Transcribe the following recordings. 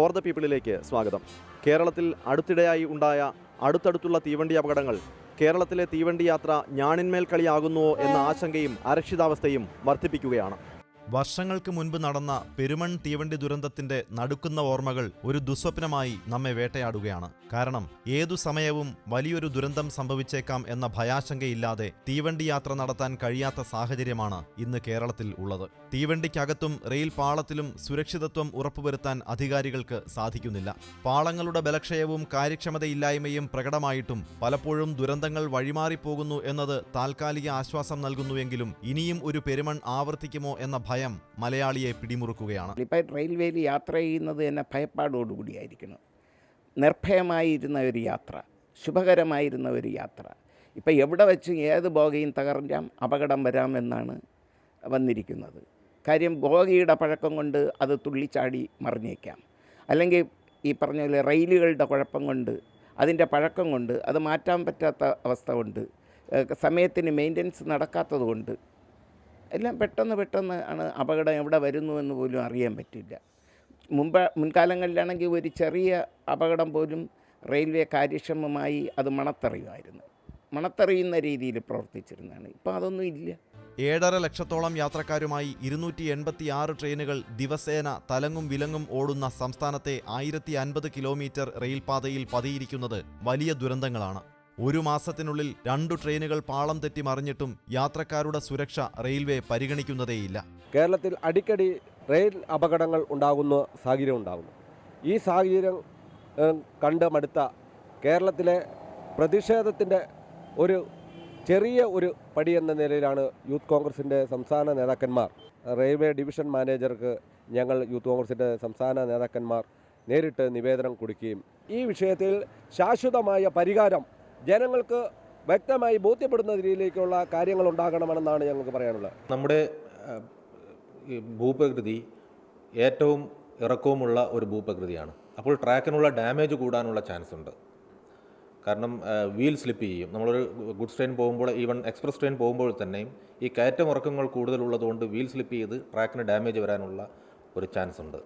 For the പീപ്പിളിലേക്ക് സ്വാഗതം. കേരളത്തിൽ അടുത്തിടെയായി ഉണ്ടായ അടുത്തടുത്തുള്ള തീവണ്ടി അപകടങ്ങൾ കേരളത്തിലെ തീവണ്ടി യാത്ര ഞാണിന്മേൽ കളിയാകുന്നുവോ എന്ന ആശങ്കയും അരക്ഷിതാവസ്ഥയും വർദ്ധിപ്പിക്കുകയാണ്. വർഷങ്ങൾക്ക് മുൻപ് നടന്ന പെരുമൺ തീവണ്ടി ദുരന്തത്തിന്റെ നടുക്കുന്ന ഓർമ്മകൾ ഒരു ദുസ്വപ്നമായി നമ്മെ വേട്ടയാടുകയാണ്. കാരണം ഏതു സമയവും വലിയൊരു ദുരന്തം സംഭവിച്ചേക്കാം എന്ന ഭയാശങ്കയില്ലാതെ തീവണ്ടി യാത്ര നടത്താൻ കഴിയാത്ത സാഹചര്യമാണ് ഇന്ന് കേരളത്തിൽ ഉള്ളത്. തീവണ്ടിക്കകത്തും റെയിൽ പാളത്തിലും സുരക്ഷിതത്വം ഉറപ്പുവരുത്താൻ അധികാരികൾക്ക് സാധിക്കുന്നില്ല. പാളങ്ങളുടെ ബലക്ഷയവും കാര്യക്ഷമതയില്ലായ്മയും പ്രകടമായിട്ടും പലപ്പോഴും ദുരന്തങ്ങൾ വഴിമാറിപ്പോകുന്നു എന്നത് താൽക്കാലിക ആശ്വാസം നൽകുന്നുവെങ്കിലും ഇനിയും ഒരു പെരുമൺ ആവർത്തിക്കുമോ എന്ന ഭയം മലയാളിയെ പിടിമുറുക്കുകയാണ്. റെയിൽവേയിൽ യാത്ര ചെയ്യുന്നത് തന്നെ ഭയപ്പാടോടുകൂടിയായിരിക്കണം നിർഭയമായിരുന്ന ഒരു യാത്ര ശുഭകരമായിരുന്ന ഒരു യാത്ര. ഇപ്പം എവിടെ വെച്ച് ഏത് ബോഗയും തകർക്കാം അപകടം വരാമെന്നാണ് വന്നിരിക്കുന്നത്. കാര്യം ഗോഗിയുടെ പഴക്കം കൊണ്ട് അത് തുള്ളിച്ചാടി മറിഞ്ഞേക്കാം. അല്ലെങ്കിൽ ഈ പറഞ്ഞ പോലെ റെയിലുകളുടെ കുഴപ്പം കൊണ്ട് അതിന്റെ പഴക്കം കൊണ്ട് അത് മാറ്റാൻ പറ്റാത്ത അവസ്ഥ കൊണ്ട് സമയത്തിന് മെയിന്റനൻസ് നടക്കാത്തത് കൊണ്ട് എല്ലാം പെട്ടെന്ന് പെട്ടെന്ന് ആണ് അപകടം എവിടെ വരുന്നു എന്ന് പോലും അറിയാൻ പറ്റില്ല. മുമ്പ് മുൻകാലങ്ങളിലാണെങ്കിൽ ഒരു ചെറിയ അപകടം പോലും റെയിൽവേ കാര്യക്ഷമമായി അത് മണത്തറിയുമായിരുന്നു. മണത്തറിയുന്ന രീതിയിൽ പ്രവർത്തിച്ചിരുന്നതാണ്. ഇപ്പോൾ അതൊന്നും ഇല്ല. ഏഴര ലക്ഷത്തോളം യാത്രക്കാരുമായി ഇരുന്നൂറ്റി എൺപത്തിയാറ് ട്രെയിനുകൾ ദിവസേന തലങ്ങും വിലങ്ങും ഓടുന്ന സംസ്ഥാനത്തെ ആയിരത്തി അൻപത് കിലോമീറ്റർ റെയിൽപാതയിൽ പതിയിരിക്കുന്നത് വലിയ ദുരന്തങ്ങളാണ്. ഒരു മാസത്തിനുള്ളിൽ രണ്ടു ട്രെയിനുകൾ പാളം തെറ്റി മറിഞ്ഞിട്ടും യാത്രക്കാരുടെ സുരക്ഷ റെയിൽവേ പരിഗണിക്കുന്നതേയില്ല. കേരളത്തിൽ അടിക്കടി റെയിൽ അപകടങ്ങൾ ഉണ്ടാകുന്ന സാഹചര്യം ഉണ്ടാകുന്നു. ഈ സാഹചര്യം കണ്ട് മടുത്ത കേരളത്തിലെ പ്രതിഷേധത്തിന്റെ ഒരു ചെറിയ ഒരു പടി എന്ന നിലയിലാണ് യൂത്ത് കോൺഗ്രസിന്റെ സംസ്ഥാന നേതാക്കന്മാർ റെയിൽവേ ഡിവിഷൻ മാനേജർക്ക് ഞങ്ങൾ യൂത്ത് കോൺഗ്രസിന്റെ സംസ്ഥാന നേതാക്കന്മാർ നേരിട്ട് നിവേദനം കൊടുക്കുകയും ഈ വിഷയത്തിൽ ശാശ്വതമായ പരിഹാരം ജനങ്ങൾക്ക് വ്യക്തമായി ബോധ്യപ്പെടുന്ന രീതിയിലേക്കുള്ള കാര്യങ്ങൾ ഉണ്ടാകണമെന്നാണ് ഞങ്ങൾക്ക് പറയാനുള്ളത്. നമ്മുടെ ഭൂപ്രകൃതി ഏറ്റവും ഇറക്കവുമുള്ള ഒരു ഭൂപ്രകൃതിയാണ്. അപ്പോൾ ട്രാക്കിനുള്ള ഡാമേജ് കൂടാനുള്ള ചാൻസ് ഉണ്ട് കാരണം വീൽ സ്ലിപ്പ് ചെയ്യും. നമ്മളൊരു ഗുഡ്സ് ട്രെയിൻ പോകുമ്പോൾ ഈവൻ എക്സ്പ്രസ് ട്രെയിൻ പോകുമ്പോൾ തന്നെയും ഈ കയറ്റം ഉറക്കങ്ങൾ കൂടുതലുള്ളതുകൊണ്ട് വീൽ സ്ലിപ്പ് ചെയ്ത് ട്രാക്കിന് ഡാമേജ് വരാനുള്ള ഒരു ചാൻസ് ഉണ്ട്.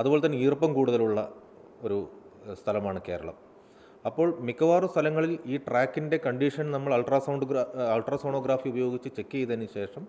അതുപോലെ തന്നെ ഈർപ്പം കൂടുതലുള്ള ഒരു സ്ഥലമാണ് കേരളം. അപ്പോൾ മിക്കവാറും സ്ഥലങ്ങളിൽ ഈ ട്രാക്കിന്റെ കണ്ടീഷൻ നമ്മൾ അൾട്രാസൗണ്ട് അൾട്രാസോണോഗ്രാഫി ഉപയോഗിച്ച് ചെക്ക് ചെയ്തതിന് ശേഷം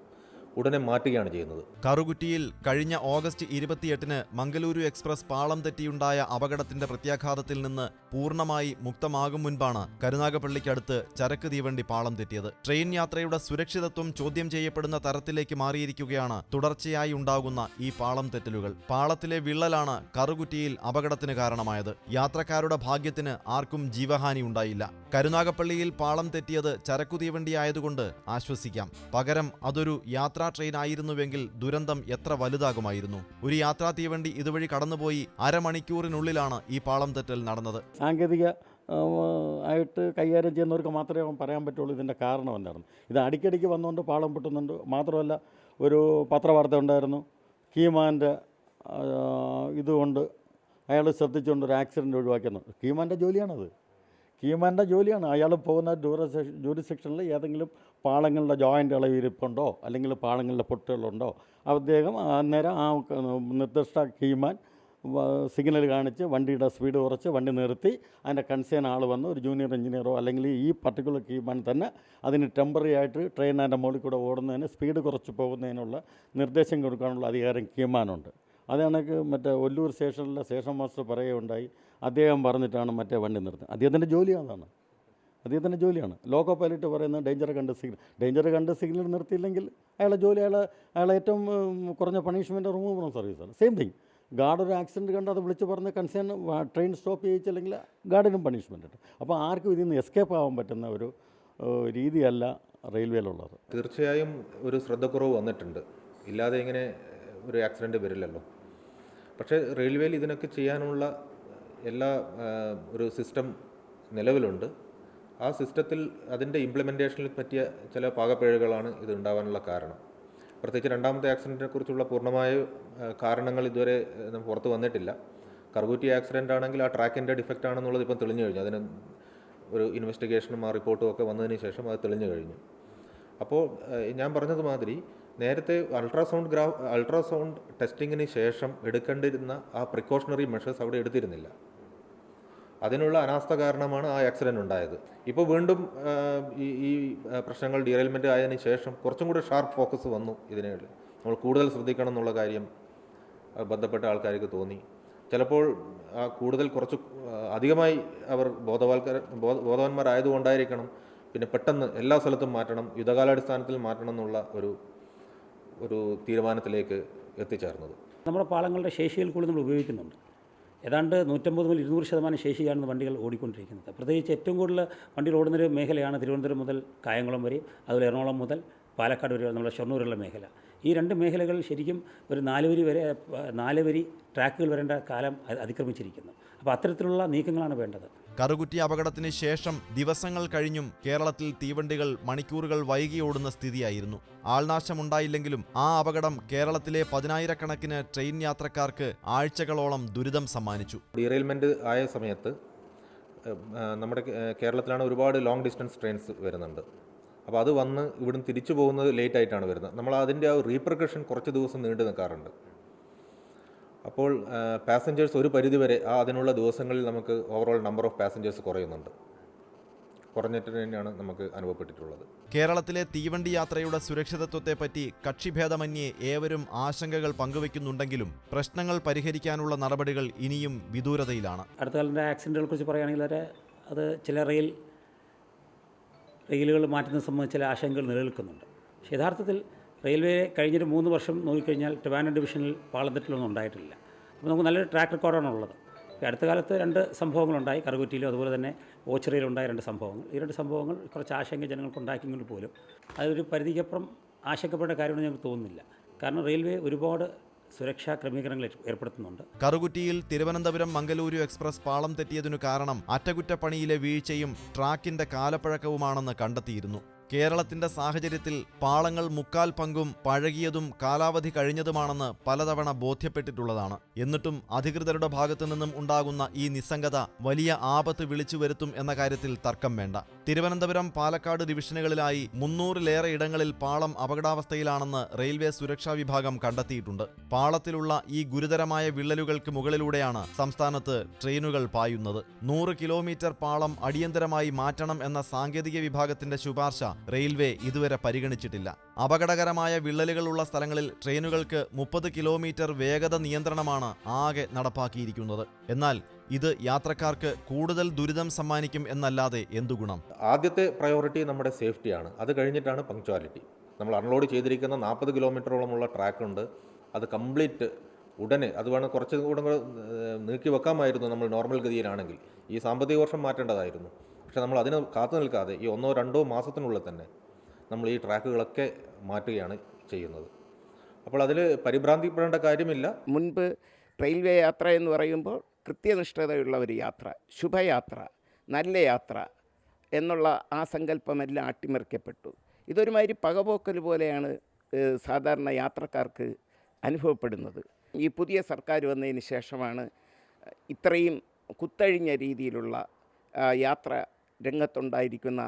ഉടനെ മാറ്റുകയാണ് ചെയ്യുന്നത്. കറുകുറ്റിയിൽ കഴിഞ്ഞ ഓഗസ്റ്റ് ഇരുപത്തിയെട്ടിന് മംഗലൂരു എക്സ്പ്രസ് പാളം തെറ്റിയുണ്ടായ അപകടത്തിന്റെ പ്രത്യാഘാതത്തിൽ നിന്ന് പൂർണമായി മുക്തമാകും മുൻപാണ് കരുനാഗപ്പള്ളിക്കടുത്ത് ചരക്ക് തീവണ്ടി പാളം തെറ്റിയത്. ട്രെയിൻ യാത്രയുടെ സുരക്ഷിതത്വം ചോദ്യം ചെയ്യപ്പെടുന്ന തരത്തിലേക്ക് മാറിയിരിക്കുകയാണ് തുടർച്ചയായി ഉണ്ടാകുന്ന ഈ പാളം തെറ്റലുകൾ. പാളത്തിലെ വിള്ളലാണ് കറുകുറ്റിയിൽ അപകടത്തിന് കാരണമായത്. യാത്രക്കാരുടെ ഭാഗ്യത്തിന് ആർക്കും ജീവഹാനി ഉണ്ടായില്ല. കരുനാഗപ്പള്ളിയിൽ പാളം തെറ്റിയത് ചരക്കു തീവണ്ടി ആയതുകൊണ്ട് ആശ്വസിക്കാം. പകരം അതൊരു യാത്രാ ട്രെയിൻ ആയിരുന്നുവെങ്കിൽ ദുരന്തം എത്ര വലുതാകുമായിരുന്നു? ഒരു യാത്രാ തീവണ്ടി ഇതുവഴി കടന്നുപോയി അരമണിക്കൂറിനുള്ളിലാണ് ഈ പാളം തെറ്റൽ നടന്നത്. സാങ്കേതിക ആയിട്ട് കൈകാര്യം ചെയ്യുന്നവർക്ക് മാത്രമേ പറയാൻ പറ്റുള്ളൂ ഇതിന്റെ കാരണം എന്തായിരുന്നു ഇത് അടിക്കടിക്ക് വന്നുകൊണ്ട് പാളം പൊട്ടുന്നുണ്ട്. മാത്രമല്ല ഒരു പത്രവാർത്ത ഉണ്ടായിരുന്നു. കീമാന്റെ ഇതുകൊണ്ട് അയാൾ ശ്രദ്ധിച്ചുകൊണ്ട് ഒരു ആക്സിഡന്റ് ഒഴിവാക്കുന്നു കീമാന്റെ ജോലിയാണത്. കീമാന്റെ ജോലിയാണ്. അയാൾ പോകുന്ന ജൂറി സെക്ഷനിൽ ഏതെങ്കിലും പാളങ്ങളുടെ ജോയിന്റ് ഇളവിരിപ്പുണ്ടോ അല്ലെങ്കിൽ പാളങ്ങളുടെ പൊട്ടുകളുണ്ടോ? അദ്ദേഹം അന്നേരം ആ നിർദ്ദിഷ്ട കീമാൻ സിഗ്നൽ കാണിച്ച് വണ്ടിയുടെ സ്പീഡ് കുറച്ച് വണ്ടി നിർത്തി. അതിന്റെ കൺസേൺ ആൾ വന്ന്. ഒരു ജൂനിയർ എഞ്ചിനീയറോ അല്ലെങ്കിൽ ഈ പർട്ടിക്കുലർ കീമാൻ തന്നെ അതിന് ടെമ്പററി ആയിട്ട് ട്രെയിൻ അതിന്റെ മുകളിൽ കൂടെ ഓടുന്നതിന് സ്പീഡ് കുറച്ച് പോകുന്നതിനുള്ള നിർദ്ദേശം കൊടുക്കാനുള്ള അധികാരം കീമാനുണ്ട്. അതാണെങ്കിൽ മറ്റേ ഒല്ലൂർ സ്റ്റേഷനിലെ സ്റ്റേഷൻ മാസ്റ്റർ പറയുകയുണ്ടായി. അദ്ദേഹം പറഞ്ഞിട്ടാണ് മറ്റേ വണ്ടി നിർത്തുന്നത് അദ്ദേഹത്തിന്റെ ജോലി അതാണ്. അദ്ദേഹത്തിന്റെ ജോലിയാണ്. ലോക്കോ പൈലറ്റ് പറയുന്ന ഡേഞ്ചർ കണ്ട് സിഗ്നൽ. ഡേഞ്ചർ കണ്ട് സിഗ്നൽ നിർത്തിയില്ലെങ്കിൽ അയാളെ ജോലി അയാളെ അയാളെ ഏറ്റവും കുറഞ്ഞ പണിഷ്മെന്റ് റിമൂവ് ചെയ്യണം സർവീസാണ് സെയിം തിങ് ഗാർഡ് ഒരു ആക്സിഡന്റ് കണ്ട് അത് വിളിച്ച് പറഞ്ഞ് കൺസേൺ ട്രെയിൻ സ്റ്റോപ്പ് ചെയ്യിച്ചില്ലെങ്കിൽ ഗാർഡിനും പണിഷ്മെന്റ് ഉണ്ട് അപ്പോൾ ആർക്കും ഇതിൽ നിന്ന് എസ്കേപ്പ് ആവാൻ പറ്റുന്ന ഒരു രീതിയല്ല റെയിൽവേയിലുള്ളത്. തീർച്ചയായും ഒരു ശ്രദ്ധക്കുറവ് വന്നിട്ടുണ്ട്. ഇല്ലാതെ ഇങ്ങനെ ഒരു ആക്സിഡന്റ് വരില്ലല്ലോ. പക്ഷേ റെയിൽവേയിൽ ഇതിനൊക്കെ ചെയ്യാനുള്ള എല്ലാ ഒരു സിസ്റ്റം നിലവിലുണ്ട്. ആ സിസ്റ്റത്തിൽ അതിന്റെ ഇംപ്ലിമെന്റേഷനിൽ പറ്റിയ ചില പാകപ്പിഴകളാണ് ഇത് ഉണ്ടാവാനുള്ള കാരണം. പ്രത്യേകിച്ച് രണ്ടാമത്തെ ആക്സിഡന്റിനെ കുറിച്ചുള്ള പൂർണമായ കാരണങ്ങൾ ഇതുവരെ പുറത്ത് വന്നിട്ടില്ല. കർഗൂറ്റി ആക്സിഡന്റ് ആണെങ്കിൽ ആ ട്രാക്കിന്റെ ഡിഫക്റ്റ് ആണെന്നുള്ളത് ഇപ്പം തെളിഞ്ഞു കഴിഞ്ഞു. അതിന് ഒരു ഇൻവെസ്റ്റിഗേഷനും ആ റിപ്പോർട്ടും ഒക്കെ വന്നതിന് ശേഷം അത് തെളിഞ്ഞു കഴിഞ്ഞു. അപ്പോൾ ഞാൻ പറഞ്ഞത് മാതിരി നേരത്തെ അൾട്രാസൗണ്ട് ഗ്രാ അൾട്രാസൗണ്ട് ടെസ്റ്റിങ്ങിന് ശേഷം എടുക്കേണ്ടിരുന്ന ആ പ്രിക്കോഷണറി മെഷേഴ്സ് അവിടെ എടുത്തിരുന്നില്ല. അതിനുള്ള അനാസ്ഥ കാരണമാണ് ആ ആക്സിഡന്റ് ഉണ്ടായത്. ഇപ്പോൾ വീണ്ടും ഈ ഈ പ്രശ്നങ്ങൾ ഡീറെയിൽമെന്റ് ആയതിനു ശേഷം കുറച്ചും കൂടി ഷാർപ്പ് ഫോക്കസ് വന്നു ഇതിനെ. നമ്മൾ കൂടുതൽ ശ്രദ്ധിക്കണം എന്നുള്ള കാര്യം ബന്ധപ്പെട്ട ആൾക്കാർക്ക് തോന്നി. ചിലപ്പോൾ കൂടുതൽ കുറച്ച് അധികമായി അവർ ബോധവൽക്കര ബോധ ബോധവാന്മാരായതുകൊണ്ടായിരിക്കണം പിന്നെ പെട്ടെന്ന് എല്ലാ സ്ഥലത്തും മാറ്റണം യുദ്ധകാലാടിസ്ഥാനത്തിൽ മാറ്റണം എന്നുള്ള ഒരു ഒരു തീരുമാനത്തിലേക്ക് എത്തിച്ചേർന്നത്. നമ്മുടെ പാളങ്ങളുടെ ശേഷിയിൽ കൂടി നമ്മൾ ഉപയോഗിക്കുന്നുണ്ട്. ഏതാണ്ട് നൂറ്റമ്പത് മുതൽ ഇരുന്നൂറ് ശതമാനം ശേഷിയാണ് വണ്ടികൾ ഓടിക്കൊണ്ടിരിക്കുന്നത്. പ്രത്യേകിച്ച് ഏറ്റവും കൂടുതൽ വണ്ടികൾ ഓടുന്നൊരു മേഖലയാണ് തിരുവനന്തപുരം മുതൽ കായംകുളം വരെ അതുപോലെ എറണാകുളം മുതൽ പാലക്കാട് വരെ നമ്മുടെ ഷൊർണൂരുള്ള മേഖല. ഈ രണ്ട് മേഖലകൾ ശരിക്കും ഒരു നാലുവരി വരെ നാലുവരി ട്രാക്കുകൾ വരേണ്ട കാലം അതിക്രമിച്ചിരിക്കുന്നു. അപ്പോൾ അത്തരത്തിലുള്ള നീക്കങ്ങളാണ് വേണ്ടത്. കറുകുറ്റി അപകടത്തിന് ശേഷം ദിവസങ്ങൾ കഴിഞ്ഞും കേരളത്തിൽ തീവണ്ടികൾ മണിക്കൂറുകൾ വൈകിയോടുന്ന സ്ഥിതിയായിരുന്നു. ആൾനാശമുണ്ടായില്ലെങ്കിലും ആ അപകടം കേരളത്തിലെ പതിനായിരക്കണക്കിന് ട്രെയിൻ യാത്രക്കാർക്ക് ആഴ്ചകളോളം ദുരിതം സമ്മാനിച്ചു. ഡീറെയിൽമെന്റ് ആയ സമയത്ത് നമ്മുടെ കേരളത്തിലാണ് ഒരുപാട് ലോങ് ഡിസ്റ്റൻസ് ട്രെയിൻസ് വരുന്നുണ്ട്. അപ്പോൾ അത് വന്ന് ഇവിടുന്ന് തിരിച്ചു പോകുന്നത് ലേറ്റ് ആയിട്ടാണ് വരുന്നത്. നമ്മൾ അതിന്റെ ആ റീപ്രക്കഷൻ കുറച്ച് ദിവസം നീണ്ടു നിൽക്കാറുണ്ട്. അപ്പോൾ പാസഞ്ചേഴ്സ് ഒരു പരിധിവരെ ആ അതിനുള്ള ദിവസങ്ങളിൽ നമുക്ക് ഓവറോൾ നമ്പർ ഓഫ് പാസഞ്ചേഴ്സ് കുറയുന്നുണ്ട്. കുറഞ്ഞിട്ട് തന്നെയാണ് നമുക്ക് അനുഭവപ്പെട്ടിട്ടുള്ളത്. കേരളത്തിലെ തീവണ്ടി യാത്രയുടെ സുരക്ഷിതത്വത്തെപ്പറ്റി കക്ഷിഭേദമന്യേ ഏവരും ആശങ്കകൾ പങ്കുവയ്ക്കുന്നുണ്ടെങ്കിലും പ്രശ്നങ്ങൾ പരിഹരിക്കാനുള്ള നടപടികൾ ഇനിയും വിദൂരതയിലാണ്. അടുത്ത കാലത്തെ ആക്സിഡന്റുകളെ കുറിച്ച് പറയുകയാണെങ്കിൽ വരെ അത് ചില റെയിൽ റെയിലുകൾ മാറ്റുന്നത് സംബന്ധിച്ച് ചില ആശങ്കകൾ നിലനിൽക്കുന്നുണ്ട്. പക്ഷേ യഥാർത്ഥത്തിൽ റെയിൽവേ കഴിഞ്ഞൊരു മൂന്ന് വർഷം നോക്കിക്കഴിഞ്ഞാൽ ട്രിവാൻഡ്രം ഡിവിഷനിൽ പാളത്തെറ്റിലൊന്നും ഉണ്ടായിട്ടില്ല. അപ്പോൾ നമുക്ക് നല്ലൊരു ട്രാക്ക് റെക്കോർഡാണ് ഉള്ളത്. അടുത്ത കാലത്ത് രണ്ട് സംഭവങ്ങളുണ്ടായി കറുകുറ്റിയിലും അതുപോലെ തന്നെ ഓച്ചിറയിലുണ്ടായ രണ്ട് സംഭവങ്ങൾ. ഈ രണ്ട് സംഭവങ്ങൾ കുറച്ച് ആശങ്ക ജനങ്ങൾക്ക് ഉണ്ടാക്കിയെങ്കിൽ പോലും അതൊരു പരിധിക്കപ്പുറം ആശങ്കപ്പെടേണ്ട കാര്യമെന്ന് ഞങ്ങൾക്ക് തോന്നുന്നില്ല. കാരണം റെയിൽവേ ഒരുപാട് സുരക്ഷാ ക്രമീകരണങ്ങൾ ഏർ- ഏർപ്പെടുത്തുന്നുണ്ട്. കറുകുറ്റിയിൽ തിരുവനന്തപുരം മംഗലൂരു എക്സ്പ്രസ് പാളം തെറ്റിയതിനു കാരണം അറ്റകുറ്റപ്പണിയിലെ വീഴ്ചയും ട്രാക്കിന്റെ കാലപ്പഴക്കവുമാണെന്ന് കണ്ടെത്തിയിരുന്നു. കേരളത്തിന്റെ സാഹചര്യത്തിൽ പാളങ്ങൾ മുക്കാൽ പങ്കും പഴകിയതും കാലാവധി കഴിഞ്ഞതുമാണെന്ന് പലതവണ ബോധ്യപ്പെട്ടിട്ടുള്ളതാണ്. എന്നിട്ടും അധികൃതരുടെ ഭാഗത്തു നിന്നും ഉണ്ടാകുന്ന ഈ നിസ്സംഗത വലിയ ആപത്ത് വിളിച്ചു വരുത്തും എന്ന കാര്യത്തിൽ തർക്കം വേണ്ട. തിരുവനന്തപുരം പാലക്കാട് ഡിവിഷനുകളിലായി മുന്നൂറിലേറെ ഇടങ്ങളിൽ പാളം അപകടാവസ്ഥയിലാണെന്ന് റെയിൽവേ സുരക്ഷാ വിഭാഗം കണ്ടെത്തിയിട്ടുണ്ട്. പാളത്തിലുള്ള ഈ ഗുരുതരമായ വിള്ളലുകൾക്ക് മുകളിലൂടെയാണ് സംസ്ഥാനത്ത് ട്രെയിനുകൾ പായുന്നത്. നൂറ് കിലോമീറ്റർ പാളം അടിയന്തരമായി മാറ്റണം എന്ന സാങ്കേതിക വിഭാഗത്തിന്റെ ശുപാർശ റെയിൽവേ ഇതുവരെ പരിഗണിച്ചിട്ടില്ല. അപകടകരമായ വിള്ളലുകളുള്ള സ്ഥലങ്ങളിൽ ട്രെയിനുകൾക്ക് മുപ്പത് കിലോമീറ്റർ വേഗത നിയന്ത്രണമാണ് ആകെ നടപ്പാക്കിയിരിക്കുന്നത്. എന്നാൽ ഇത് യാത്രക്കാർക്ക് കൂടുതൽ ദുരിതം സമ്മാനിക്കും എന്നല്ലാതെ എന്തു ഗുണം? ആദ്യത്തെ പ്രയോറിറ്റി നമ്മുടെ സേഫ്റ്റിയാണ്. അത് കഴിഞ്ഞിട്ടാണ് പങ്ക്ച്വാലിറ്റി. നമ്മൾ അൺലോഡ് ചെയ്തിരിക്കുന്ന നാൽപ്പത് കിലോമീറ്ററോളമുള്ള ട്രാക്കുണ്ട്. അത് കംപ്ലീറ്റ് ഉടനെ അത് വേണം കുറച്ചും കൂടെ നീക്കി വെക്കാമായിരുന്നു നമ്മൾ നോർമൽ ഗതിയിലാണെങ്കിൽ. ഈ സാമ്പത്തിക വർഷം മാറ്റേണ്ടതായിരുന്നു. പക്ഷേ നമ്മൾ അതിന് കാത്തു നിൽക്കാതെ ഈ ഒന്നോ രണ്ടോ മാസത്തിനുള്ളിൽ തന്നെ നമ്മൾ ഈ ട്രാക്കുകളൊക്കെ മാറ്റുകയാണ് ചെയ്യുന്നത്. അപ്പോൾ അതിൽ പരിഭ്രാന്തിപ്പെടേണ്ട കാര്യമില്ല. മുൻപ് റെയിൽവേ യാത്ര എന്ന് പറയുമ്പോൾ കൃത്യനിഷ്ഠതയുള്ള ഒരു യാത്ര ശുഭയാത്ര നല്ല യാത്ര എന്നുള്ള ആ സങ്കല്പമെല്ലാം അട്ടിമറിക്കപ്പെട്ടു. ഇതൊരുമാതിരി പകപോക്കൽ പോലെയാണ് സാധാരണ യാത്രക്കാർക്ക് അനുഭവപ്പെടുന്നത്. ഈ പുതിയ സർക്കാർ വന്നതിന് ശേഷമാണ് ഇത്രയും കുത്തഴിഞ്ഞ രീതിയിലുള്ള യാത്ര രംഗത്തുണ്ടായിരിക്കുന്ന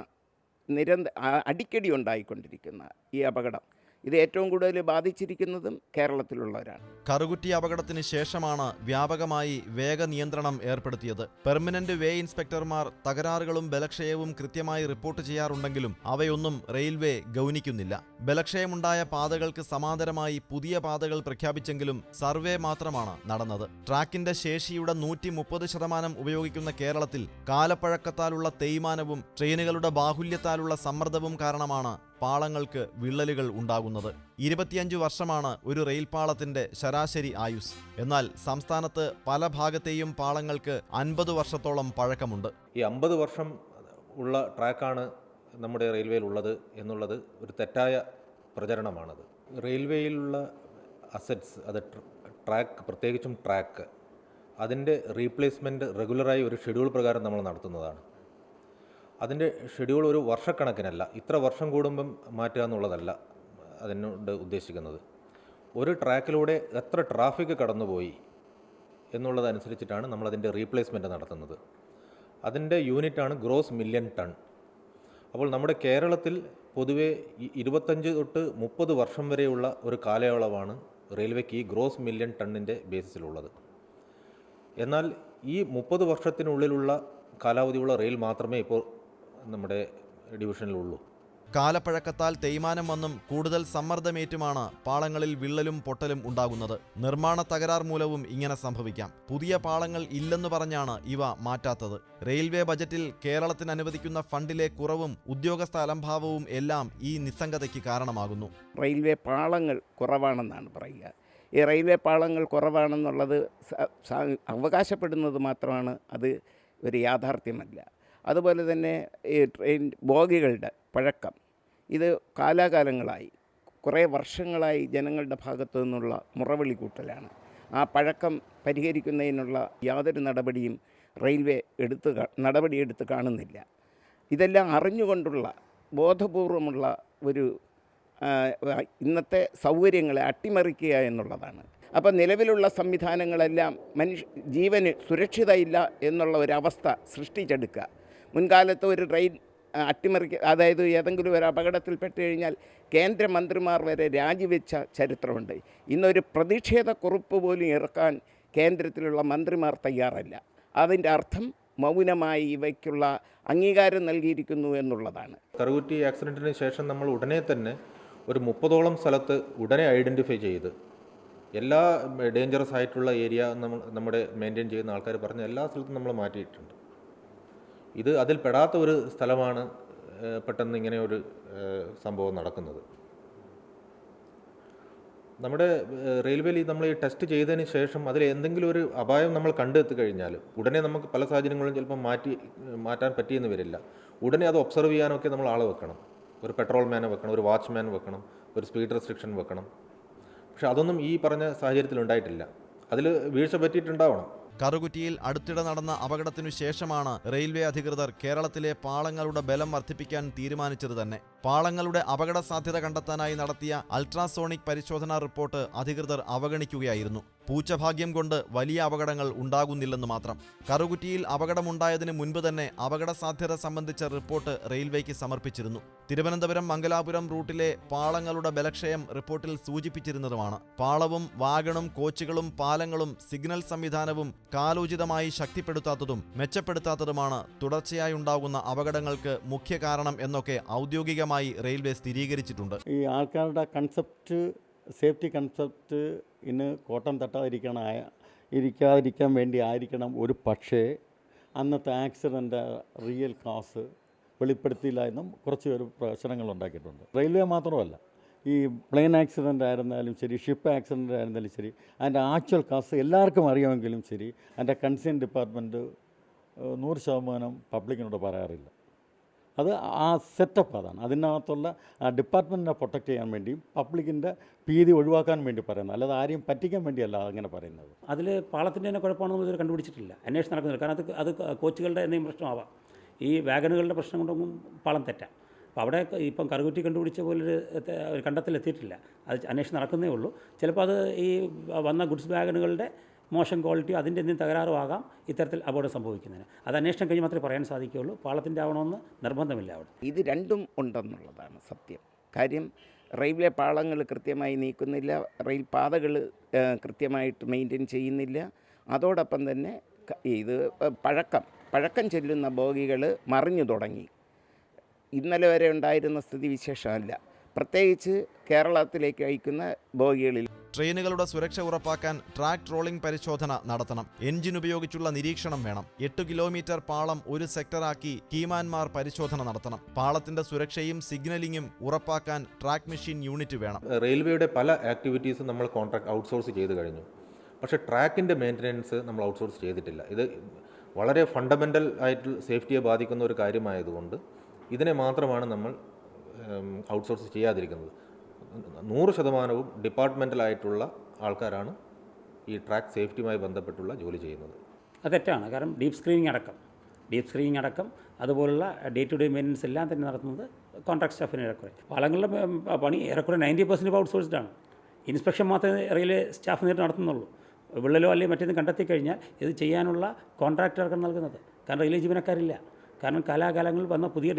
നിരന്ത അടിക്കടി ഉണ്ടായിക്കൊണ്ടിരിക്കുന്ന ഈ അപകടം. ഇത് ഏറ്റവും കൂടുതൽ ബാധിച്ചിരിക്കുന്നതും കേരളത്തിലുള്ളവരാണ്. കറുകുറ്റി അപകടത്തിന് ശേഷമാണ് വ്യാപകമായി വേഗ നിയന്ത്രണം ഏർപ്പെടുത്തിയത്. പെർമനന്റ് വേ ഇൻസ്പെക്ടർമാർ തകരാറുകളും ബലക്ഷയവും കൃത്യമായി റിപ്പോർട്ട് ചെയ്യാറുണ്ടെങ്കിലും അവയൊന്നും റെയിൽവേ ഗൗനിക്കുന്നില്ല. ബലക്ഷയമുണ്ടായ പാതകൾക്ക് സമാന്തരമായി പുതിയ പാതകൾ പ്രഖ്യാപിച്ചെങ്കിലും സർവേ മാത്രമാണ് നടന്നത്. ട്രാക്കിന്റെ ശേഷിയുടെ നൂറ്റി മുപ്പത് ശതമാനം ഉപയോഗിക്കുന്ന കേരളത്തിൽ കാലപ്പഴക്കത്താലുള്ള തേയ്മാനവും ട്രെയിനുകളുടെ ബാഹുല്യത്താലുള്ള സമ്മർദ്ദവും കാരണമാണ് പാളങ്ങൾക്ക് വിള്ളലുകൾ ഉണ്ടാകുന്നത്. ഇരുപത്തിയഞ്ച് വർഷമാണ് ഒരു റെയിൽപാളത്തിന്റെ ശരാശരി ആയുസ്. എന്നാൽ സംസ്ഥാനത്ത് പല ഭാഗത്തെയും പാളങ്ങൾക്ക് അൻപത് വർഷത്തോളം പഴക്കമുണ്ട്. ഈ അമ്പത് വർഷം ഉള്ള ട്രാക്കാണ് നമ്മുടെ റെയിൽവേയിൽ ഉള്ളത് എന്നുള്ളത് ഒരു തെറ്റായ പ്രചരണമാണത്. റെയിൽവേയിലുള്ള അസറ്റ്സ് അത് ട്രാക്ക് പ്രത്യേകിച്ചും ട്രാക്ക് അതിന്റെ റീപ്ലേസ്മെന്റ് റെഗുലറായി ഒരു ഷെഡ്യൂൾ പ്രകാരം നമ്മൾ നടത്തുന്നതാണ്. അതിന്റെ ഷെഡ്യൂൾ ഒരു വർഷക്കണക്കിനല്ല. ഇത്ര വർഷം കൂടുമ്പം മാറ്റുക എന്നുള്ളതല്ല അതിനോട് ഉദ്ദേശിക്കുന്നത്. ഒരു ട്രാക്കിലൂടെ എത്ര ട്രാഫിക് കടന്നുപോയി എന്നുള്ളതനുസരിച്ചിട്ടാണ് നമ്മളതിന്റെ റീപ്ലേസ്മെന്റ് നടത്തുന്നത്. അതിന്റെ യൂണിറ്റാണ് ഗ്രോസ് മില്യൺ ടൺ. അപ്പോൾ നമ്മുടെ കേരളത്തിൽ പൊതുവെ ഇരുപത്തഞ്ച് തൊട്ട് മുപ്പത് വർഷം വരെയുള്ള ഒരു കാലയളവാണ് റെയിൽവേക്ക് ഈ ഗ്രോസ് മില്യൺ ടണ്ണിന്റെ ബേസിസിലുള്ളത്. എന്നാൽ ഈ മുപ്പത് വർഷത്തിനുള്ളിലുള്ള കാലാവധിയുള്ള റെയിൽ മാത്രമേ ഇപ്പോൾ നമ്മുടെ ഡിവിഷനിലുള്ളൂ. കാലപ്പഴക്കത്താൽ തേയ്മാനം വന്നും കൂടുതൽ സമ്മർദ്ദമേറ്റുമാണ് പാളങ്ങളിൽ വിള്ളലും പൊട്ടലും ഉണ്ടാകുന്നത്. നിർമ്മാണ തകരാർ മൂലവും ഇങ്ങനെ സംഭവിക്കാം. പുതിയ പാളങ്ങൾ ഇല്ലെന്ന് പറഞ്ഞാണ് ഇവ മാറ്റാത്തത്. റെയിൽവേ ബജറ്റിൽ കേരളത്തിന് അനുവദിക്കുന്ന ഫണ്ടിലെ കുറവും ഉദ്യോഗസ്ഥ അലംഭാവവും എല്ലാം ഈ നിസ്സംഗതയ്ക്ക് കാരണമാകുന്നു. റെയിൽവേ പാളങ്ങൾ കുറവാണെന്നാണ് പറയുക. ഈ റെയിൽവേ പാളങ്ങൾ കുറവാണെന്നുള്ളത് അവകാശപ്പെടുന്നത് മാത്രമാണ്. അത് ഒരു യാഥാർത്ഥ്യമല്ല. അതുപോലെ തന്നെ ഈ ട്രെയിൻ ബോഗികളുടെ പഴക്കം. ഇത് കാലാകാലങ്ങളായി കുറേ വർഷങ്ങളായി ജനങ്ങളുടെ ഭാഗത്തു നിന്നുള്ള മുറവിളി കൂട്ടലാണ്. ആ പഴക്കം പരിഹരിക്കുന്നതിനുള്ള യാതൊരു നടപടിയും റെയിൽവേ എടുത്ത് നടപടിയെടുത്ത് കാണുന്നില്ല. ഇതെല്ലാം അറിഞ്ഞുകൊണ്ടുള്ള ബോധപൂർവമുള്ള ഒരു ഇന്നത്തെ സൗകര്യങ്ങളെ അട്ടിമറിക്കുക എന്നുള്ളതാണ്. അപ്പം നിലവിലുള്ള സംവിധാനങ്ങളെല്ലാം മനുഷ്യ ജീവന് സുരക്ഷിതയില്ല എന്നുള്ള ഒരവസ്ഥ സൃഷ്ടിച്ചെടുക്കുക. മുൻകാലത്ത് ഒരു ട്രെയിൻ അട്ടിമറിക്ക അതായത് ഏതെങ്കിലും ഒരു അപകടത്തിൽപ്പെട്ട് കഴിഞ്ഞാൽ കേന്ദ്രമന്ത്രിമാർ വരെ രാജിവെച്ച ചരിത്രമുണ്ട്. ഇന്നൊരു പ്രതിഷേധക്കുറിപ്പ് പോലും ഇറക്കാൻ കേന്ദ്രത്തിലുള്ള മന്ത്രിമാർ തയ്യാറല്ല. അതിന്റെ അർത്ഥം മൗനമായി ഇവയ്ക്കുള്ള അംഗീകാരം നൽകിയിരിക്കുന്നു എന്നുള്ളതാണ്. കറുകുറ്റി ആക്സിഡന്റിന് ശേഷം നമ്മൾ ഉടനെ തന്നെ ഒരു മുപ്പതോളം സ്ഥലത്ത് ഉടനെ ഐഡന്റിഫൈ ചെയ്ത് എല്ലാ ഡേഞ്ചറസ് ആയിട്ടുള്ള ഏരിയ നമ്മൾ നമ്മുടെ മെയിന്റെയിൻ ചെയ്യുന്ന ആൾക്കാർ പറഞ്ഞ എല്ലാ സ്ഥലത്തും നമ്മൾ മാറ്റിയിട്ടുണ്ട്. ഇത് അതിൽ പെടാത്ത ഒരു സ്ഥലമാണ് പെട്ടെന്ന് ഇങ്ങനെ ഒരു സംഭവം നടക്കുന്നത്. നമ്മുടെ റെയിൽവേയിൽ നമ്മൾ ഈ ടെസ്റ്റ് ചെയ്തതിന് ശേഷം അതിൽ എന്തെങ്കിലും ഒരു അപായം നമ്മൾ കണ്ടെത്തി കഴിഞ്ഞാൽ ഉടനെ നമുക്ക് പല സാഹചര്യങ്ങളും ചിലപ്പോൾ മാറ്റി മാറ്റാൻ പറ്റിയെന്ന് വരില്ല. ഉടനെ അത് ഒബ്സർവ് ചെയ്യാനൊക്കെ നമ്മൾ ആളെ വെക്കണം. ഒരു പെട്രോൾ മാനെ വെക്കണം ഒരു വാച്ച്മാൻ വെക്കണം ഒരു സ്പീഡ് റെസ്ട്രിക്ഷൻ വെക്കണം. പക്ഷെ അതൊന്നും ഈ പറഞ്ഞ സാഹചര്യത്തിൽ ഉണ്ടായിട്ടില്ല. അതിൽ വീഴ്ച പറ്റിയിട്ടുണ്ടാവണം. കറുകുറ്റിയിൽ അടുത്തിടെ നടന്ന അപകടത്തിനു ശേഷമാണ് റെയിൽവേ അധികൃതർ കേരളത്തിലെ പാളങ്ങളുടെ ബലം വർദ്ധിപ്പിക്കാൻ തീരുമാനിച്ചത് തന്നെ. പാളങ്ങളുടെ അപകട സാധ്യത കണ്ടെത്താനായി നടത്തിയ അൾട്രാസോണിക് പരിശോധനാ റിപ്പോർട്ട് അധികൃതർ അവഗണിക്കുകയായിരുന്നു. പൂച്ചഭാഗ്യം കൊണ്ട് വലിയ അപകടങ്ങൾ ഉണ്ടാകുന്നില്ലെന്ന് മാത്രം. കറുകുറ്റിയിൽ അപകടമുണ്ടായതിനു മുൻപ് തന്നെ അപകട സാധ്യത സംബന്ധിച്ച റിപ്പോർട്ട് റെയിൽവേക്ക് സമർപ്പിച്ചിരുന്നു. തിരുവനന്തപുരം മംഗലാപുരം റൂട്ടിലെ പാളങ്ങളുടെ ബലക്ഷയം റിപ്പോർട്ടിൽ സൂചിപ്പിച്ചിരുന്നതുമാണ്. പാളവും വാഗണും കോച്ചുകളും പാലങ്ങളും സിഗ്നൽ സംവിധാനവും കാലോചിതമായി ശക്തിപ്പെടുത്താത്തതും മെച്ചപ്പെടുത്താത്തതുമാണ് തുടർച്ചയായി ഉണ്ടാകുന്ന അപകടങ്ങൾക്ക് മുഖ്യ കാരണം എന്നൊക്കെ ഔദ്യോഗികമായി റെയിൽവേ സ്ഥിരീകരിച്ചിട്ടുണ്ട്. ഈ ആൾക്കാരുടെ കൺസെപ്റ്റ് സേഫ്റ്റി കൺസെപ്റ്റ് ഇന്ന് കോട്ടം തട്ടാതിരിക്കണം ഇരിക്കാതിരിക്കാൻ വേണ്ടി ആയിരിക്കണം ഒരു പക്ഷേ അന്നത്തെ ആക്സിഡന്റ് റിയൽ കാസ് വെളിപ്പെടുത്തിയില്ല എന്നും കുറച്ച് പേര് പ്രശ്നങ്ങൾ ഉണ്ടാക്കിയിട്ടുണ്ട്. റെയിൽവേ മാത്രമല്ല ഈ പ്ലെയിൻ ആക്സിഡന്റ് ആയിരുന്നാലും ശരി ഷിപ്പ് ആക്സിഡന്റ് ആയിരുന്നാലും ശരി അതിന്റെ ആക്ച്വൽ കാസ് എല്ലാവർക്കും അറിയാമെങ്കിലും ശരി അതിന്റെ കൺസേൺ ഡിപ്പാർട്ട്മെന്റ് നൂറ് ശതമാനം പബ്ലിക്കിനോട് പറയാറില്ല. അത് ആ സെറ്റപ്പ് അതാണ്. അതിനകത്തുള്ള ഡിപ്പാർട്ട്മെന്റിനെ പ്രൊട്ടക്റ്റ് ചെയ്യാൻ വേണ്ടിയും പബ്ലിക്കിന്റെ ഭീതി ഒഴിവാക്കാൻ വേണ്ടി പറയുന്നത്. അല്ലാതെ ആരെയും പറ്റിക്കാൻ വേണ്ടിയല്ല അങ്ങനെ പറയുന്നത്. അതിൽ പാളത്തിന്റെ തന്നെ കുഴപ്പമാണെന്ന് ഇതുവരെ കണ്ടുപിടിച്ചിട്ടില്ല. അന്വേഷണം നടക്കുന്നില്ല. കാരണം അത് അത് കോച്ചുകളുടെ എന്തെങ്കിലും പ്രശ്നമാവാം. ഈ വാഗനുകളുടെ പ്രശ്നം കൊണ്ടൊന്നും പാളം തെറ്റാം. അപ്പോൾ അവിടെ ഇപ്പം കറുകുറ്റി കണ്ടുപിടിച്ച പോലൊരു ഒരു കണ്ടെത്തലെത്തിയിട്ടില്ല അത് അന്വേഷണം നടക്കുന്നേ ഉള്ളൂ. ചിലപ്പോൾ അത് ഈ വന്ന ഗുഡ്സ് വാഗനുകളുടെ മോശം ക്വാളിറ്റി അതിന്റെ എന്തെങ്കിലും തകരാറും ആകാം ഇത്തരത്തിൽ അപകടം സംഭവിക്കുന്നതിന്. അത് അന്വേഷണം കഴിഞ്ഞ് മാത്രമേ പറയാൻ സാധിക്കുകയുള്ളൂ. പാളത്തിന്റെ ആവണമെന്ന് നിർബന്ധമില്ല അവിടെ. ഇത് രണ്ടും ഉണ്ടെന്നുള്ളതാണ് സത്യം. കാര്യം റെയിൽവേ പാളങ്ങൾ കൃത്യമായി നീക്കുന്നില്ല റെയിൽ പാതകൾ കൃത്യമായിട്ട് മെയിന്റെയിൻ ചെയ്യുന്നില്ല. അതോടൊപ്പം തന്നെ ഇത് പഴക്കം പഴക്കം ചെല്ലുന്ന ബോഗികൾ മറിഞ്ഞു തുടങ്ങി. ഇന്നലെ വരെ ഉണ്ടായിരുന്ന സ്ഥിതിവിശേഷമല്ല പ്രത്യേകിച്ച് കേരളത്തിലേക്ക് അയക്കുന്ന ബോഗികളിൽ. ട്രെയിനുകളുടെ സുരക്ഷ ഉറപ്പാക്കാൻ ട്രാക്ക് ട്രോളിംഗ് പരിശോധന നടത്തണം. എഞ്ചിൻ ഉപയോഗിച്ചുള്ള നിരീക്ഷണം വേണം. എട്ട് കിലോമീറ്റർ പാളം ഒരു സെക്ടറാക്കി കീമാൻമാർ പരിശോധന നടത്തണം. പാളത്തിന്റെ സുരക്ഷയും സിഗ്നലിംഗും ഉറപ്പാക്കാൻ ട്രാക്ക് മെഷീൻ യൂണിറ്റ് വേണം. റെയിൽവേയുടെ പല ആക്ടിവിറ്റീസും നമ്മൾ കോൺട്രാക്ട് ഔട്ട്സോഴ്സ് ചെയ്ത് കഴിഞ്ഞു. പക്ഷേ ട്രാക്കിന്റെ മെയിന്റനൻസ് നമ്മൾ ഔട്ട്സോഴ്സ് ചെയ്തിട്ടില്ല. ഇത് വളരെ ഫണ്ടമെന്റൽ ആയിട്ട് സേഫ്റ്റിയെ ബാധിക്കുന്ന ഒരു കാര്യമായതുകൊണ്ട് ഇതിനെ മാത്രമാണ് നമ്മൾ ഔട്ട്സോഴ്സ് ചെയ്യാതിരിക്കുന്നത്. നൂറ് ശതമാനവും ഡിപ്പാർട്ട്മെന്റലായിട്ടുള്ള ആൾക്കാരാണ് ഈ ട്രാക്ക് സേഫ്റ്റിയുമായി ബന്ധപ്പെട്ടുള്ള ജോലി ചെയ്യുന്നത്. അത് തെറ്റാണ്. കാരണം ഡീപ്പ് സ്ക്രീനിങ് അടക്കം. ഡീപ് സ്ക്രീനിങ് അടക്കം അതുപോലുള്ള ഡേ ടു ഡേ മെയിന്റനൻസ് എല്ലാം തന്നെ നടത്തുന്നത് കോൺട്രാക്ട് സ്റ്റാഫിന് ഏറെക്കുറെ. വളങ്ങളുടെ പണി ഏറെക്കുറെ നയന്റി പെർസെന്റ് ഔട്ട്സോഴ്സ്ഡ് ആണ്. ഇൻസ്പെക്ഷൻ മാത്രമേ റെയിൽവേ സ്റ്റാഫ് നേരിട്ട് നടത്തുന്നുള്ളൂ. വിള്ളലോ അല്ലെങ്കിൽ മറ്റേതും കണ്ടെത്തി കഴിഞ്ഞാൽ ഇത് ചെയ്യാനുള്ള കോൺട്രാക്ടർക്ക് നൽകുന്നത്. കാരണം റെയിൽവേ ജീവനക്കാരില്ല. കാരണം കാലാകാലങ്ങളിൽ വന്ന പുതിയ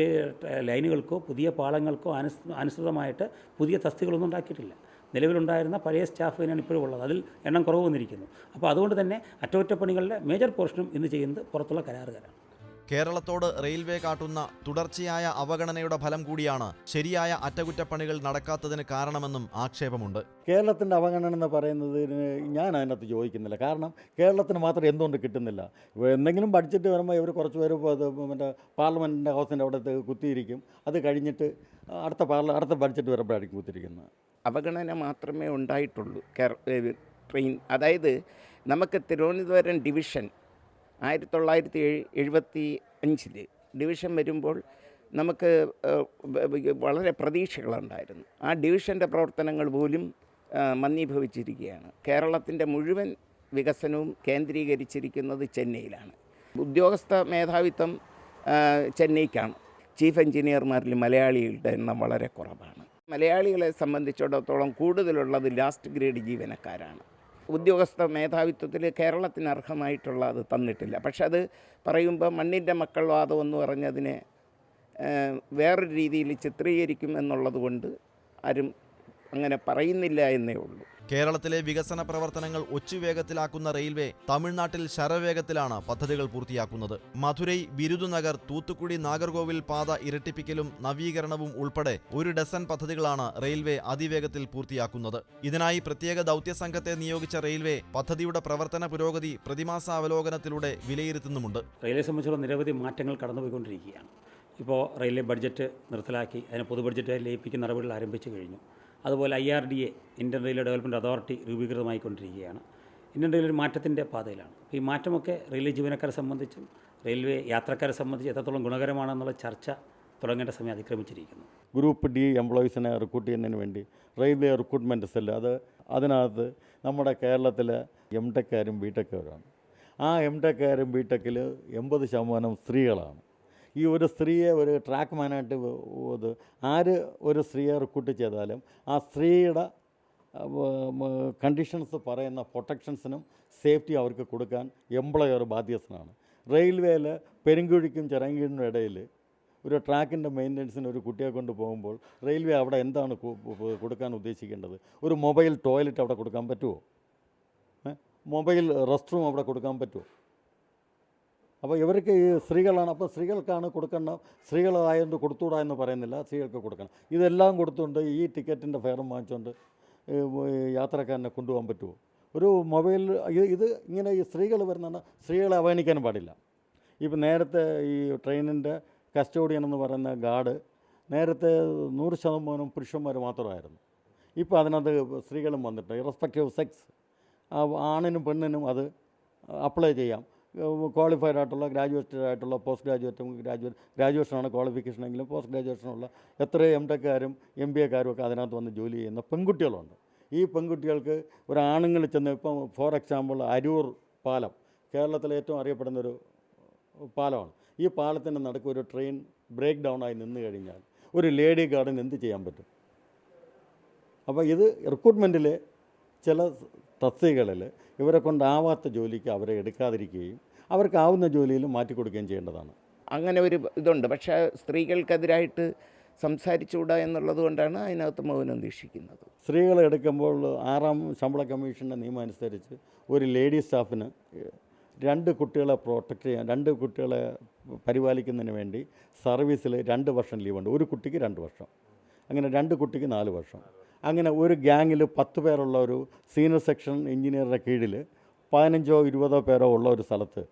ലൈനുകൾക്കോ പുതിയ പാളങ്ങൾക്കോ അനുസ് അനുസൃതമായിട്ട് പുതിയ തസ്തികളൊന്നും ഉണ്ടാക്കിയിട്ടില്ല. നിലവിലുണ്ടായിരുന്ന പഴയ സ്റ്റാഫ് തന്നെയാണ് ഇപ്പോഴും ഉള്ളത്. അതിൽ എണ്ണം കുറവ് വന്നിരിക്കുന്നു. അപ്പോൾ അതുകൊണ്ട് തന്നെ അറ്റകുറ്റപ്പണികളുടെ മേജർ പോർഷനും ഇന്ന് ചെയ്യുന്നത് പുറത്തുള്ള കരാറുകാരാണ്. കേരളത്തോട് റെയിൽവേ കാട്ടുന്ന തുടർച്ചയായ അവഗണനയുടെ ഫലം കൂടിയാണ് ശരിയായ അറ്റകുറ്റപ്പണികൾ നടക്കാത്തതിന് കാരണമെന്നും ആക്ഷേപമുണ്ട്. കേരളത്തിന്റെ അവഗണന എന്ന് പറയുന്നതിന് ഞാൻ അതിനകത്ത് ചോദിക്കുന്നില്ല കാരണം കേരളത്തിന് മാത്രം എന്തുകൊണ്ട് കിട്ടുന്നില്ല? എന്തെങ്കിലും ബഡ്ജറ്റ് വരുമ്പോൾ ഇവർ കുറച്ച് പേര് ഇപ്പോൾ അത് മറ്റേ പാർലമെന്റിന്റെ ഹൗസിന്റെ അവിടെ കുത്തിയിരിക്കും. അത് കഴിഞ്ഞിട്ട് അടുത്ത പാർല അടുത്ത ബഡ്ജറ്റ് വരുമ്പോഴായിരിക്കും കുത്തിയിരിക്കുന്നത്. അവഗണന മാത്രമേ ഉണ്ടായിട്ടുള്ളൂ. കേര ട്രെയിൻ അതായത് നമുക്ക് തിരുവനന്തപുരം ഡിവിഷൻ ആയിരത്തി തൊള്ളായിരത്തി എഴു- എഴുപത്തി അഞ്ചിൽ ഡിവിഷൻ വരുമ്പോൾ നമുക്ക് വളരെ പ്രതീക്ഷകളുണ്ടായിരുന്നു. ആ ഡിവിഷന്റെ പ്രവർത്തനങ്ങൾ പോലും മന്ദീഭവിച്ചിരിക്കുകയാണ്. കേരളത്തിന്റെ മുഴുവൻ വികസനവും കേന്ദ്രീകരിച്ചിരിക്കുന്നത് ചെന്നൈയിലാണ്. ഉദ്യോഗസ്ഥ മേധാവിത്വം ചെന്നൈക്കാണ്. ചീഫ് എഞ്ചിനീയർമാരിൽ മലയാളികളുടെ എണ്ണം വളരെ കുറവാണ്. മലയാളികളെ സംബന്ധിച്ചിടത്തോളം കൂടുതലുള്ളത് ലാസ്റ്റ് ഗ്രേഡ് ജീവനക്കാരാണ്. ഉദ്യോഗസ്ഥ മേധാവിത്വത്തിൽ കേരളത്തിന് അർഹമായിട്ടുള്ള അത് തന്നിട്ടില്ല. പക്ഷെ അത് പറയുമ്പോൾ മണ്ണിന്റെ മക്കൾ വാദം എന്ന് പറഞ്ഞതിനെ വേറൊരു രീതിയിൽ ചിത്രീകരിക്കും എന്നുള്ളത് കൊണ്ട് ആരും അങ്ങനെ പറയുന്നില്ല എന്നേ ഉള്ളൂ. കേരളത്തിലെ വികസന പ്രവർത്തനങ്ങൾ ഒച്ചുവേഗത്തിലാക്കുന്ന റെയിൽവേ തമിഴ്നാട്ടിൽ ശരവേഗത്തിലാണ് പദ്ധതികൾ പൂർത്തിയാക്കുന്നത്. മധുരൈ ബിരുദുനഗർ തൂത്തുക്കുടി നാഗർകോവിൽ പാത ഇരട്ടിപ്പിക്കലും നവീകരണവും ഉൾപ്പെടെ ഒരു ഡസൻ പദ്ധതികളാണ് റെയിൽവേ അതിവേഗത്തിൽ പൂർത്തിയാക്കുന്നത്. ഇതിനായി പ്രത്യേക ദൗത്യ സംഘത്തെ നിയോഗിച്ച റെയിൽവേ പദ്ധതിയുടെ പ്രവർത്തന പുരോഗതി പ്രതിമാസ അവലോകനത്തിലൂടെ വിലയിരുത്തുന്നുമുണ്ട്. റെയിൽവേ സംബന്ധിച്ചുള്ള നിരവധി മാറ്റങ്ങൾ കടന്നുപോയിക്കൊണ്ടിരിക്കുകയാണ്. ഇപ്പോൾ റെയിൽവേ ബഡ്ജറ്റ് നിർത്തലാക്കി അതിനെ പൊതു ബഡ്ജറ്റായി ലയിപ്പിക്കുന്ന നടപടികൾ ആരംഭിച്ചു കഴിഞ്ഞു. അതുപോലെ I R D A Indian railway development authority രൂപീകൃതമായിക്കൊണ്ടിരിക്കുകയാണ്. Indian railway മാറ്റത്തിന്റെ പാതയിലാണ്. ഈ മാറ്റമൊക്കെ റെയിൽവേ ജീവനക്കാരെ സംബന്ധിച്ചും റെയിൽവേ യാത്രക്കാരെ സംബന്ധിച്ച് എത്രത്തോളം ഗുണകരമാണെന്നുള്ള ചർച്ച തുടങ്ങേണ്ട സമയം അതിക്രമിച്ചിരിക്കുന്നു. ഗ്രൂപ്പ് ഡി എംപ്ലോയീസിനെ റിക്രൂട്ട് ചെയ്യുന്നതിന് വേണ്ടി റെയിൽവേ റിക്രൂട്ട്മെന്റ് സെല്ല് അത് അതിനകത്ത് നമ്മുടെ കേരളത്തിലെ എം ടെക്കാരും ബി ടെക്കാരുമാണ്. ആ എം ടെക്കാരും ബി ടെക്കിൽ എൺപത് ശതമാനം സ്ത്രീകളാണ്. ഈ ഒരു സ്ത്രീയെ ഒരു ട്രാക്ക് മാനായിട്ട് ഇത് ആര് ഒരു സ്ത്രീയെ റിക്രൂട്ട് ചെയ്താലും ആ സ്ത്രീയുടെ കണ്ടീഷൻസ് പറയുന്ന പ്രൊട്ടക്ഷൻസിനും സേഫ്റ്റി അവർക്ക് കൊടുക്കാൻ എംപ്ലോയർ ബാധ്യസ്ഥനാണ്. റെയിൽവേയിൽ പെരുങ്കുഴിക്കും ചിറങ്കിഴിനും ഇടയിൽ ഒരു ട്രാക്കിന്റെ മെയിന്റനൻസിന് ഒരു കുട്ടിയെ കൊണ്ട് പോകുമ്പോൾ റെയിൽവേ അവിടെ എന്താണ് കൊടുക്കാൻ ഉദ്ദേശിക്കേണ്ടത്? ഒരു മൊബൈൽ ടോയ്ലറ്റ് അവിടെ കൊടുക്കാൻ പറ്റുമോ മൊബൈൽ റെസ്റ്റ് റൂം അവിടെ കൊടുക്കാൻ പറ്റുമോ അപ്പോൾ ഇവർക്ക് ഈ സ്ത്രീകളാണ് അപ്പോൾ സ്ത്രീകൾക്കാണ് കൊടുക്കേണ്ട സ്ത്രീകളായതുകൊണ്ട് കൊടുത്തുകൂടാ എന്ന് പറയുന്നില്ല സ്ത്രീകൾക്ക് കൊടുക്കണം. ഇതെല്ലാം കൊടുത്തുകൊണ്ട് ഈ ടിക്കറ്റിന്റെ ഫെയറും വാങ്ങിച്ചുകൊണ്ട് യാത്രക്കാരനെ കൊണ്ടുപോകാൻ പറ്റുമോ? ഒരു മൊബൈൽ ഇത് ഇങ്ങനെ ഈ സ്ത്രീകൾ വരുന്ന സ്ത്രീകളെ അവഗണിക്കാനും പാടില്ല. ഇപ്പോൾ നേരത്തെ ഈ ട്രെയിനിന്റെ കസ്റ്റോഡിയൻ എന്ന് പറയുന്ന ഗാർഡ് നേരത്തെ നൂറ് ശതമാനം പുരുഷന്മാർ മാത്രമായിരുന്നു. ഇപ്പോൾ അതിനകത്ത് സ്ത്രീകളും വന്നിട്ടുണ്ട് ഇറസ്പെക്റ്റീവ് സെക്സ് ആണിനും പെണ്ണിനും അത് അപ്ലൈ ചെയ്യാം. ക്വാളിഫൈഡ് ആയിട്ടുള്ള ഗ്രാജുവേറ്റഡ് ആയിട്ടുള്ള പോസ്റ്റ് ഗ്രാജുവേറ്റും ഗ്രാജുവേറ്റ് ഗ്രാജുവേഷനാണ് ക്വാളിഫിക്കേഷൻ എങ്കിലും പോസ്റ്റ് ഗ്രാജുവേഷനുള്ള എത്ര എം ടെക്കാരും എം ബി എക്കാരും ഒക്കെ അതിനകത്ത് വന്ന് ജോലി ചെയ്യുന്ന പെൺകുട്ടികളുണ്ട്. ഈ പെൺകുട്ടികൾക്ക് ഒരു ആണുങ്ങൾ ചെന്ന് ഇപ്പം ഫോർ എക്സാമ്പിൾ അരൂർ പാലം കേരളത്തിലെ ഏറ്റവും അറിയപ്പെടുന്ന ഒരു പാലമാണ്. ഈ പാലത്തിന്റെ നടക്ക് ഒരു ട്രെയിൻ ബ്രേക്ക് ഡൗൺ ആയി നിന്ന് കഴിഞ്ഞാൽ ഒരു ലേഡി ഗാർഡിന് എന്ത് ചെയ്യാൻ പറ്റും? അപ്പോൾ ഇത് റിക്രൂട്ട്മെന്റിൽ ചില തസ്തികകളിൽ ഇവരെ കൊണ്ടാവാത്ത ജോലിക്ക് അവരെ എടുക്കാതിരിക്കുകയും അവർക്കാവുന്ന ജോലിയിൽ മാറ്റി മാറ്റിക്കൊടുക്കുകയും ചെയ്യേണ്ടതാണ്. അങ്ങനെ ഒരു ഇതുണ്ട്. പക്ഷേ സ്ത്രീകൾക്കെതിരായിട്ട് സംസാരിച്ചുകൂടാ എന്നുള്ളത് കൊണ്ടാണ് അതിനകത്ത് മൗനം ദീക്ഷിക്കുന്നത് സ്ത്രീകളെ എടുക്കുമ്പോൾ ആറാം ശമ്പള കമ്മീഷന്റെ നിയമം അനുസരിച്ച് ഒരു ലേഡി സ്റ്റാഫിന് രണ്ട് കുട്ടികളെ പ്രൊട്ടക്റ്റ് ചെയ്യാൻ രണ്ട് കുട്ടികളെ പരിപാലിക്കുന്നതിന് വേണ്ടി സർവീസിൽ രണ്ട് വർഷം ലീവുണ്ട്. ഒരു കുട്ടിക്ക് രണ്ട് വർഷം. അങ്ങനെ രണ്ട് കുട്ടിക്ക് നാല് വർഷം. അങ്ങനെ ഒരു ഗ്യാങ്ങിൽ പത്ത് പേരുള്ള ഒരു സീനിയർ സെക്ഷൻ എഞ്ചിനീയറുടെ കീഴിൽ പതിനഞ്ചോ ഇരുപതോ പേരോ ഉള്ള ഒരു സ്ഥലത്ത്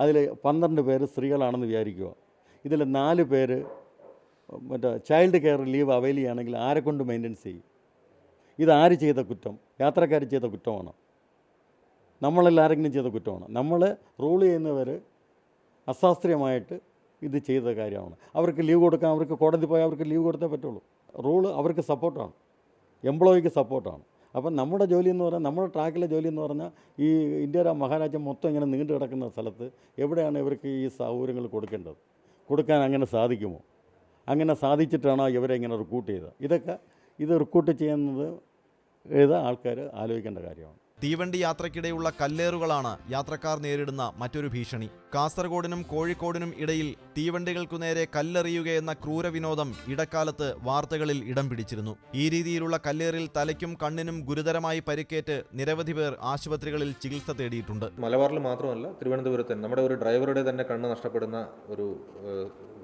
അതിൽ പന്ത്രണ്ട് പേര് സ്ത്രീകളാണെന്ന് വിചാരിക്കുക. ഇതിൽ നാല് പേര് മറ്റേ ചൈൽഡ് കെയർ ലീവ് അവൈൽ ചെയ്യുകയാണെങ്കിൽ ആരെ കൊണ്ട് മെയിന്റെനൻസ് ചെയ്യും? ഇതാര് ചെയ്ത കുറ്റം? യാത്രക്കാർ ചെയ്ത കുറ്റമാണ്? നമ്മളെല്ലാരെങ്കിലും ചെയ്ത കുറ്റമാണ്? നമ്മൾ റൂൾ ചെയ്യുന്നവർ അശാസ്ത്രീയമായിട്ട് ഇത് ചെയ്ത കാര്യമാണ്. അവർക്ക് ലീവ് കൊടുക്കാൻ അവർക്ക് കോടതി പോയാൽ അവർക്ക് ലീവ് കൊടുത്തേ പറ്റുള്ളൂ. റൂൾ അവർക്ക് സപ്പോർട്ടാണ്. എംപ്ലോയിക്ക് സപ്പോർട്ടാണ്. അപ്പം നമ്മുടെ ജോലി എന്ന് പറഞ്ഞാൽ നമ്മുടെ ട്രാക്കിലെ ജോലി എന്ന് പറഞ്ഞാൽ ഈ ഇന്ത്യ മഹാരാജ്യം മൊത്തം ഇങ്ങനെ നീണ്ടു കിടക്കുന്ന സ്ഥലത്ത് എവിടെയാണ് ഇവർക്ക് ഈ സൗകര്യങ്ങൾ കൊടുക്കേണ്ടത്? കൊടുക്കാൻ അങ്ങനെ സാധിക്കുമോ? അങ്ങനെ സാധിച്ചിട്ടാണോ ഇവരെ ഇങ്ങനെ റിക്രൂട്ട് ചെയ്തത്? ഇതൊക്കെ ഇത് റിക്രൂട്ട് ചെയ്യുന്നത് ഏത് ആൾക്കാർ ആലോചിക്കേണ്ട കാര്യമാണ്. തീവണ്ടി യാത്രയ്ക്കിടെയുള്ള കല്ലേറുകളാണ് യാത്രക്കാർ നേരിടുന്ന മറ്റൊരു ഭീഷണി. കാസർഗോഡിനും കോഴിക്കോടിനും ഇടയിൽ തീവണ്ടികൾക്കു നേരെ കല്ലെറിയുകയെന്ന ക്രൂരവിനോദം ഇടക്കാലത്ത് വാർത്തകളിൽ ഇടം പിടിച്ചിരുന്നു. ഈ രീതിയിലുള്ള കല്ലേറിൽ തലയ്ക്കും കണ്ണിനും ഗുരുതരമായി പരിക്കേറ്റ് നിരവധി പേർ ആശുപത്രികളിൽ ചികിത്സ തേടിയിട്ടുണ്ട്. മലബാറിൽ മാത്രമല്ല തിരുവനന്തപുരത്ത് നമ്മുടെ ഒരു ഡ്രൈവറുടെ തന്നെ കണ്ണ് നഷ്ടപ്പെടുന്ന ഒരു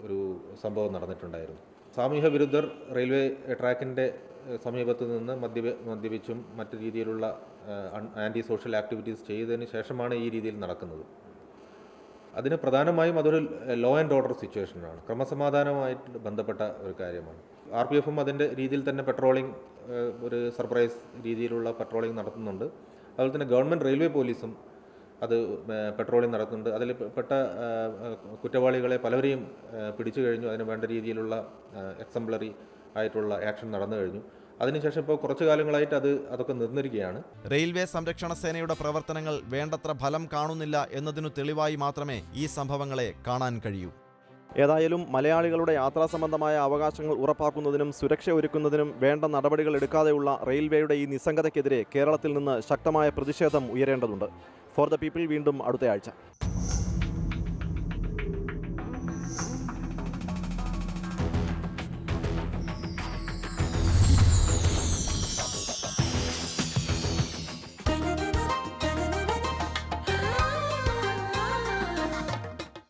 ഒരു സംഭവം നടന്നിട്ടുണ്ടായിരുന്നു. സാമൂഹ്യ വിരുദ്ധർ റെയിൽവേ ട്രാക്കിന്റെ സമീപത്ത് നിന്ന് മദ്യപ മദ്യപിച്ചും മറ്റു രീതിയിലുള്ള ആന്റി സോഷ്യൽ ആക്ടിവിറ്റീസ് ചെയ്തതിന് ശേഷമാണ് ഈ രീതിയിൽ നടക്കുന്നത്. അതിന് പ്രധാനമായും അതൊരു ലോ ആൻഡ് ഓർഡർ സിറ്റുവേഷനാണ് ക്രമസമാധാനവുമായിട്ട് ബന്ധപ്പെട്ട ഒരു കാര്യമാണ്. ആർ പി എഫും അതിന്റെ രീതിയിൽ തന്നെ പെട്രോളിംഗ് ഒരു സർപ്രൈസ് രീതിയിലുള്ള പെട്രോളിംഗ് നടത്തുന്നുണ്ട്. അതുപോലെ തന്നെ ഗവൺമെന്റ് റെയിൽവേ പോലീസും അത് പെട്രോളിംഗ് നടത്തുന്നുണ്ട്. അതിൽ പെട്ട കുറ്റവാളികളെ പലവരെയും പിടിച്ചു കഴിഞ്ഞു. അതിന് വേണ്ട രീതിയിലുള്ള എക്സംപ്ലറി ആയിട്ടുള്ള ആക്ഷൻ നടന്നു കഴിഞ്ഞു. അതിനുശേഷം ഇപ്പോൾ കുറച്ചു കാലങ്ങളായിട്ട് അത് അതൊക്കെ നിർന്നിരിക്കുകയാണ് റെയിൽവേ സംരക്ഷണ സേനയുടെ പ്രവർത്തനങ്ങൾ വേണ്ടത്ര ഫലം കാണുന്നില്ല എന്നതിനു തെളിവായി മാത്രമേ ഈ സംഭവങ്ങളെ കാണാൻ കഴിയൂ. ഏതായാലും മലയാളികളുടെ യാത്രാ സംബന്ധമായ അവകാശങ്ങൾ ഉറപ്പാക്കുന്നതിനും സുരക്ഷ ഒരുക്കുന്നതിനും വേണ്ട നടപടികൾ എടുക്കാതെയുള്ള റെയിൽവേയുടെ ഈ നിസ്സംഗതയ്ക്കെതിരെ കേരളത്തിൽ നിന്ന് ശക്തമായ പ്രതിഷേധം ഉയരേണ്ടതുണ്ട്. ഫോർ ദ പീപ്പിൾ വീണ്ടും അടുത്തയാഴ്ച.